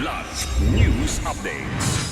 Kidlat News Updates.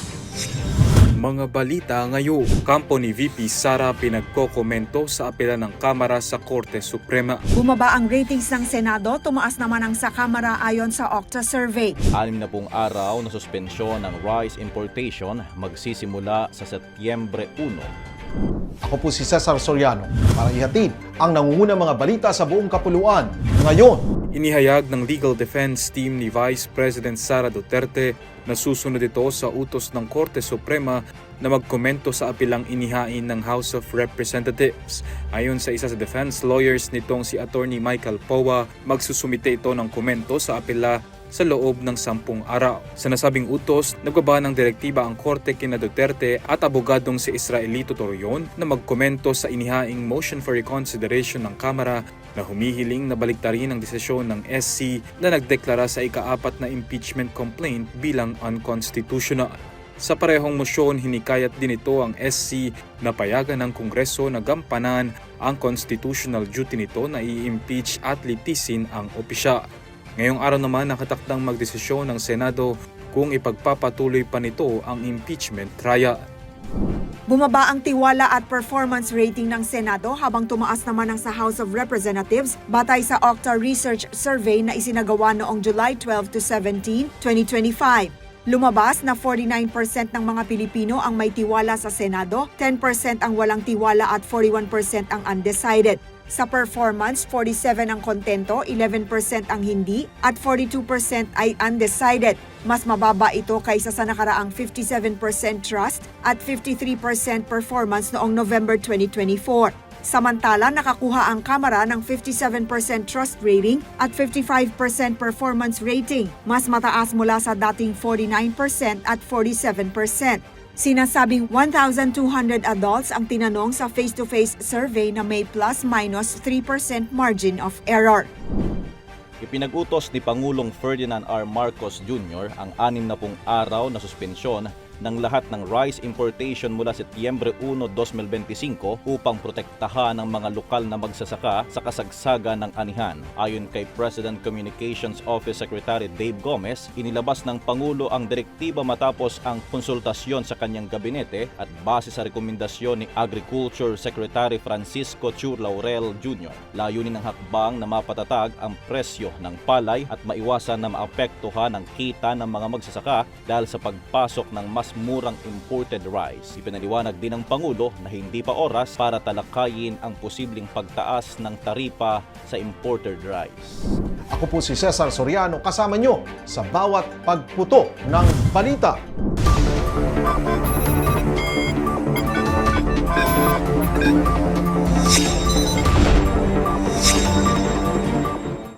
Mga balita ngayon, kampo ni VP Sara pinagkokomento sa apela ng Kamara sa Korte Suprema. Bumaba ang ratings ng Senado, tumaas naman ang sa Kamara ayon sa Okta survey. Anim na pong araw na suspensyon ng rice importation magsisimula sa Setyembre 1. Ako po si Cesar Soriano para ihatid ang nangungunang mga balita sa buong kapuluan. Ngayon, Inihayag ng legal defense team ni Vice President Sara Duterte na susunod ito sa utos ng Korte Suprema na magkomento sa apilang inihain ng House of Representatives. Ayon sa isa sa defense lawyers nitong si Attorney Michael Powa, magsusumite ito ng komento sa apela sa loob ng sampung araw. Sa nasabing utos, nagbaba ng direktiba ang Korte kina Duterte at abogadong si Israelito Torreon na magkomento sa inihaing motion for reconsideration ng Kamara na humihiling na baliktarin ang desisyon ng SC na nagdeklara sa ikaapat na impeachment complaint bilang unconstitutional. Sa parehong mosyon, hinikayat din ito ang SC na payagan ng Kongreso na gampanan ang constitutional duty nito na i-impeach at litisin ang opisyal. Ngayong araw naman nakatakdang magdesisyon ng Senado kung ipagpapatuloy pa nito ang impeachment trial. Bumaba ang tiwala at performance rating ng Senado habang tumaas naman ang sa House of Representatives batay sa Okta Research Survey na isinagawa noong July 12 to 17, 2025. Lumabas na 49% ng mga Pilipino ang may tiwala sa Senado, 10% ang walang tiwala at 41% ang undecided. Sa performance, 47 ang kontento, 11% ang hindi, at 42% ay undecided. Mas mababa ito kaysa sa nakaraang 57% trust at 53% performance noong November 2024. Samantala, nakakuha ang Kamara ng 57% trust rating at 55% performance rating, mas mataas mula sa dating 49% at 47%. Sinasabing 1,200 adults ang tinanong sa face-to-face survey na may plus-minus 3% margin of error. Ipinag-utos ni Pangulong Ferdinand R. Marcos Jr. ang anim na pong araw na suspensyon ng lahat ng rice importation mula Setyembre 1, 2025 upang protektahan ang mga lokal na magsasaka sa kasagsagan ng anihan. Ayon kay President Communications Office Secretary Dave Gomez, inilabas ng Pangulo ang direktiba matapos ang konsultasyon sa kanyang gabinete at base sa rekomendasyon ni Agriculture Secretary Francisco Chur Laurel Jr. Layunin ng hakbang na mapatatag ang presyo presyo ng palay at maiwasan na maapektuhan ang kita ng mga magsasaka dahil sa pagpasok ng mas murang imported rice. Ipinaliwanag din ng Pangulo na hindi pa oras para talakayin ang posibleng pagtaas ng taripa sa imported rice. Ako po si Cesar Soriano kasama nyo sa bawat pagputo ng balita.